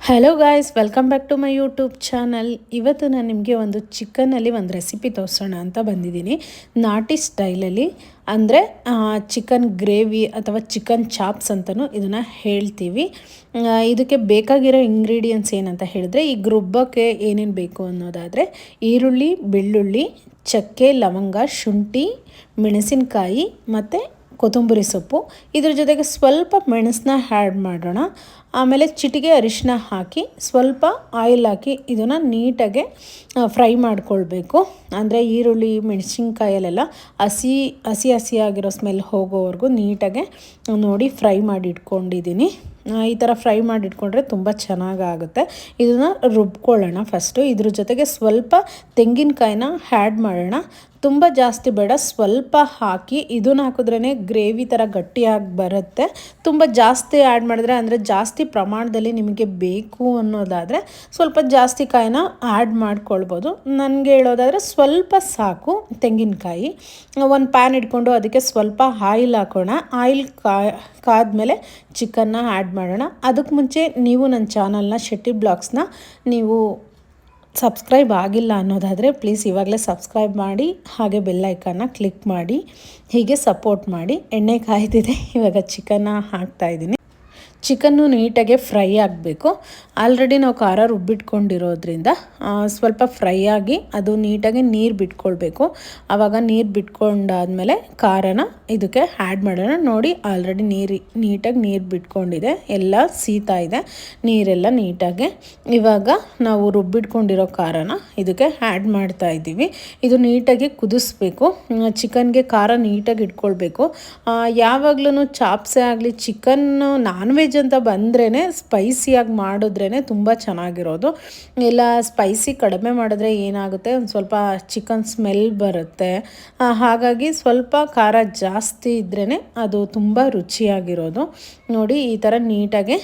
Hello guys welcome back to my YouTube channel ಇವತ್ತು ನಾನು ನಿಮಗೆ ಒಂದು ಚಿಕನಲ್ಲಿ ಒಂದು ರೆಸಿಪಿ ತೋರಿಸೋಣ ಅಂತ ಬಂದಿದ್ದೀನಿ. ನಾಟಿ ಸ್ಟೈಲಲ್ಲಿ ಅಂದರೆ ಚಿಕನ್ ಗ್ರೇವಿ ಅಥವಾ ಚಿಕನ್ ಚಾಪ್ಸ್ ಅಂತಲೂ ಇದನ್ನು ಹೇಳ್ತೀವಿ. ಇದಕ್ಕೆ ಬೇಕಾಗಿರೋ ಇಂಗ್ರೀಡಿಯೆಂಟ್ಸ್ ಏನಂತ ಹೇಳಿದ್ರೆ, ಈ ರುಬ್ಬಕ್ಕೆ ಏನೇನು ಬೇಕು ಅನ್ನೋದಾದರೆ, ಈರುಳ್ಳಿ, ಬೆಳ್ಳುಳ್ಳಿ, ಚಕ್ಕೆ, ಲವಂಗ, ಶುಂಠಿ, ಮೆಣಸಿನಕಾಯಿ ಮತ್ತು ಕೊತ್ತಂಬರಿ ಸೊಪ್ಪು. ಇದ್ರ ಜೊತೆಗೆ ಸ್ವಲ್ಪ ಮೆಣಸನ್ನ ಹ್ಯಾಡ್ ಮಾಡೋಣ. ಆಮೇಲೆ ಚಿಟಿಗೆ ಅರಿಶಿನ ಹಾಕಿ ಸ್ವಲ್ಪ ಆಯಿಲ್ ಹಾಕಿ ಇದನ್ನು ನೀಟಾಗಿ ಫ್ರೈ ಮಾಡ್ಕೊಳ್ಬೇಕು. ಅಂದರೆ ಈರುಳ್ಳಿ, ಮೆಣಸಿನ್ಕಾಯಲ್ಲೆಲ್ಲ ಹಸಿ ಹಸಿ ಹಸಿಯಾಗಿರೋ ಸ್ಮೆಲ್ ಹೋಗೋವರೆಗೂ ನೀಟಾಗೆ ನೋಡಿ ಫ್ರೈ ಮಾಡಿ ಇಟ್ಕೊಂಡಿದ್ದೀನಿ ಈ ಥರ ಫ್ರೈ ಮಾಡಿಟ್ಕೊಂಡ್ರೆ ತುಂಬ ಚೆನ್ನಾಗಾಗುತ್ತೆ. ಇದನ್ನು ರುಬ್ಕೊಳ್ಳೋಣ ಫಸ್ಟು ಇದ್ರ ಜೊತೆಗೆ ಸ್ವಲ್ಪ ತೆಂಗಿನಕಾಯಿನ ಹ್ಯಾಡ್ ಮಾಡೋಣ. ತುಂಬ ಜಾಸ್ತಿ ಬೇಡ. ಸ್ವಲ್ಪ ಹಾಕಿ, ಇದನ್ನ ಹಾಕಿದ್ರೇ ಗ್ರೇವಿ ಥರ ಗಟ್ಟಿಯಾಗಿ ಬರುತ್ತೆ. ತುಂಬ ಜಾಸ್ತಿ ಆ್ಯಡ್ ಮಾಡಿದ್ರೆ, ಅಂದರೆ ಜಾಸ್ತಿ ಪ್ರಮಾಣದಲ್ಲಿ ನಿಮಗೆ ಬೇಕು ಅನ್ನೋದಾದರೆ ಸ್ವಲ್ಪ ಜಾಸ್ತಿ ಕಾಯಿನ ಆ್ಯಡ್ ಮಾಡ್ಕೊಳ್ಬೋದು. ನನಗೆ ಹೇಳೋದಾದರೆ ಸ್ವಲ್ಪ ಸಾಕು ತೆಂಗಿನಕಾಯಿ. ಒಂದು ಪ್ಯಾನ್ ಇಟ್ಕೊಂಡು ಅದಕ್ಕೆ ಸ್ವಲ್ಪ ಆಯಿಲ್ ಹಾಕೋಣ. ಆಯಿಲ್ ಕಾದ್ಮೇಲೆ ಚಿಕನ್ನ ಆ್ಯಡ್ ಮಾಡೋಣ. ಅದಕ್ಕೆ ಮುಂಚೆ ನೀವು ನನ್ನ ಚಾನಲ್ನ ಶೆಟ್ಟಿ ಬ್ಲಾಗ್ಸ್ನ ನೀವು ಸಬ್ಸ್ಕ್ರೈಬ್ ಆಗಿಲ್ಲ ಅನ್ನೋದಾದರೆ ಪ್ಲೀಸ್ ಇವಾಗಲೇ ಸಬ್ಸ್ಕ್ರೈಬ್ ಮಾಡಿ, ಹಾಗೆ ಬೆಲ್ಲೈಕನ್ನ ಕ್ಲಿಕ್ ಮಾಡಿ, ಹೀಗೆ ಸಪೋರ್ಟ್ ಮಾಡಿ. ಎಣ್ಣೆ ಕಾಯ್ದಿದೆ ಇವಾಗ ಚಿಕನ್ನ ಹಾಕ್ತಾಯಿದ್ದೀನಿ ಚಿಕನ್ನು ನೀಟಾಗೆ ಫ್ರೈ ಆಗಬೇಕು. ಆಲ್ರೆಡಿ ನಾವು ಖಾರ ರುಬ್ಬಿಟ್ಕೊಂಡಿರೋದ್ರಿಂದ ಸ್ವಲ್ಪ ಫ್ರೈ ಆಗಿ ಅದು ನೀಟಾಗಿ ನೀರು ಬಿಟ್ಕೊಳ್ಬೇಕು. ಆವಾಗ ನೀರು ಬಿಟ್ಕೊಂಡಾದಮೇಲೆ ಖಾರನ ಇದಕ್ಕೆ ಆ್ಯಡ್ ಮಾಡೋಣ. ನೋಡಿ, ಆಲ್ರೆಡಿ ನೀರು, ನೀಟಾಗಿ ನೀರು ಬಿಟ್ಕೊಂಡಿದೆ. ಎಲ್ಲ ಸೀತಾ ಇದೆ. ನೀರೆಲ್ಲ ನೀಟಾಗಿ. ಇವಾಗ ನಾವು ರುಬ್ಬಿಟ್ಕೊಂಡಿರೋ ಖಾರನ ಇದಕ್ಕೆ ಆ್ಯಡ್ ಮಾಡ್ತಾ ಇದ್ದೀವಿ. ಇದು ನೀಟಾಗಿ ಕುದಿಸ್ಬೇಕು. ಚಿಕನ್ಗೆ ಖಾರ ನೀಟಾಗಿ ಇಟ್ಕೊಳ್ಬೇಕು. ಯಾವಾಗ್ಲೂ ಚಾಪ್ಸೆ ಆಗಲಿ, ಚಿಕನ್ನು ನಾನ್ ವೆಜ್ ಅಂತ ಬಂದ್ರೇ ಸ್ಪೈಸಿಯಾಗಿ ಮಾಡಿದ್ರೇ ತುಂಬ ಚೆನ್ನಾಗಿರೋದು. ಇಲ್ಲ ಸ್ಪೈಸಿ ಕಡಿಮೆ ಮಾಡಿದ್ರೆ ಏನಾಗುತ್ತೆ? ಒಂದು ಸ್ವಲ್ಪ ಚಿಕನ್ ಸ್ಮೆಲ್ ಬರುತ್ತೆ. ಹಾಗಾಗಿ ಸ್ವಲ್ಪ ಖಾರ ಜಾಸ್ತಿ ಇದ್ರೇ ಅದು ತುಂಬ ರುಚಿಯಾಗಿರೋದು. ನೋಡಿ, ಈ ಥರ ನೀಟಾಗಿ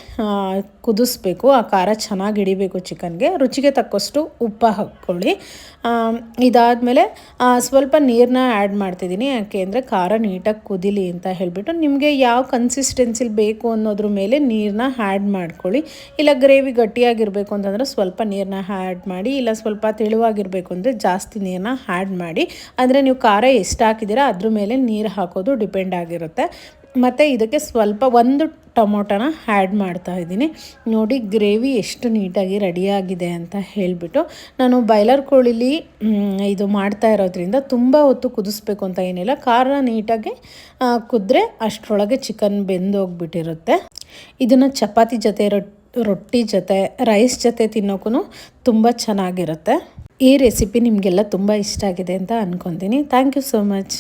ಕುದಿಸ್ಬೇಕು. ಆ ಖಾರ ಚೆನ್ನಾಗಿ ಹಿಡಿಬೇಕು ಚಿಕನ್ಗೆ ರುಚಿಗೆ ತಕ್ಕಷ್ಟು ಉಪ್ಪು ಹಾಕ್ಕೊಳ್ಳಿ. ಇದಾದಮೇಲೆ ಸ್ವಲ್ಪ ನೀರನ್ನ ಆ್ಯಡ್ ಮಾಡ್ತಿದ್ದೀನಿ. ಯಾಕೆ ಅಂದರೆ ಖಾರ ನೀಟಾಗಿ ಕುದಿಲಿ ಅಂತ ಹೇಳಿಬಿಟ್ಟು ನಿಮಗೆ ಯಾವ ಕನ್ಸಿಸ್ಟೆನ್ಸಿಲಿ ಬೇಕು ಅನ್ನೋದ್ರ ಮೇಲೆ ನೀರನ್ನ ಆ್ಯಡ್ ಮಾಡ್ಕೊಳ್ಳಿ. ಇಲ್ಲ ಗ್ರೇವಿ ಗಟ್ಟಿಯಾಗಿರಬೇಕು ಅಂತಂದರೆ ಸ್ವಲ್ಪ ನೀರನ್ನ ಆ್ಯಡ್ ಮಾಡಿ, ಇಲ್ಲ ಸ್ವಲ್ಪ ತೆಳುವಾಗಿರಬೇಕು ಅಂದರೆ ಜಾಸ್ತಿ ನೀರನ್ನ ಆ್ಯಡ್ ಮಾಡಿ. ಅಂದರೆ ನೀವು ಖಾರ ಎಷ್ಟು ಹಾಕಿದ್ದೀರಾ ಅದ್ರ ಮೇಲೆ ನೀರು ಹಾಕೋದು ಡಿಪೆಂಡ್ ಆಗಿರುತ್ತೆ. ಮತ್ತು ಇದಕ್ಕೆ ಸ್ವಲ್ಪ ಒಂದು ಟೊಮೊಟೊನ ಆ್ಯಡ್ ಮಾಡ್ತಾ ಇದ್ದೀನಿ. ನೋಡಿ ಗ್ರೇವಿ ಎಷ್ಟು ನೀಟಾಗಿ ರೆಡಿಯಾಗಿದೆ ಅಂತ ಹೇಳಿಬಿಟ್ಟು ನಾನು ಬಾಯ್ಲರ್ ಕೋಳಿಲಿ ಇದು ಮಾಡ್ತಾ ಇರೋದ್ರಿಂದ ತುಂಬ ಹೊತ್ತು ಕುದಿಸ್ಬೇಕು ಅಂತ ಏನಿಲ್ಲ. ಖಾರ ನೀಟಾಗಿ ಕುದ್ರೆ ಅಷ್ಟರೊಳಗೆ ಚಿಕನ್ ಬೆಂದೋಗ್ಬಿಟ್ಟಿರುತ್ತೆ. ಇದನ್ನು ಚಪಾತಿ ಜೊತೆ ರೊಟ್ಟಿ ಜೊತೆ ರೈಸ್ ಜೊತೆ ತಿನ್ನೋಕ್ಕೂ ತುಂಬ ಚೆನ್ನಾಗಿರುತ್ತೆ. ಈ ರೆಸಿಪಿ ನಿಮಗೆಲ್ಲ ತುಂಬ ಇಷ್ಟ ಆಗಿದೆ ಅಂತ ಅಂದ್ಕೊತೀನಿ ಥ್ಯಾಂಕ್ ಯು ಸೋ ಮಚ್